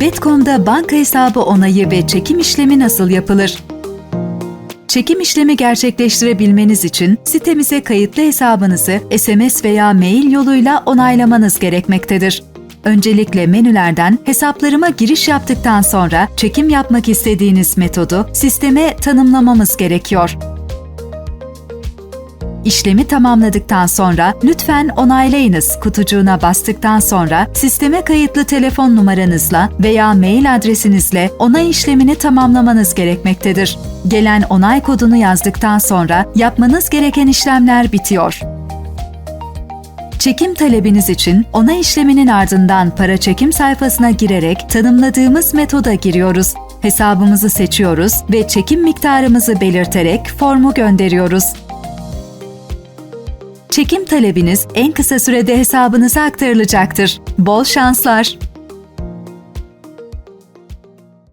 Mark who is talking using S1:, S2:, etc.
S1: Betcom'da banka hesabı onayı ve çekim işlemi nasıl yapılır? Çekim işlemi gerçekleştirebilmeniz için sitemize kayıtlı hesabınızı SMS veya mail yoluyla onaylamanız gerekmektedir. Öncelikle menülerden hesaplarıma giriş yaptıktan sonra çekim yapmak istediğiniz metodu sisteme tanımlamamız gerekiyor. İşlemi tamamladıktan sonra lütfen onaylayınız kutucuğuna bastıktan sonra sisteme kayıtlı telefon numaranızla veya mail adresinizle onay işlemini tamamlamanız gerekmektedir. Gelen onay kodunu yazdıktan sonra yapmanız gereken işlemler bitiyor. Çekim talebiniz için onay işleminin ardından para çekim sayfasına girerek tanımladığımız metoda giriyoruz. Hesabımızı seçiyoruz ve çekim miktarımızı belirterek formu gönderiyoruz. Çekim talebiniz en kısa sürede hesabınıza aktarılacaktır. Bol şanslar.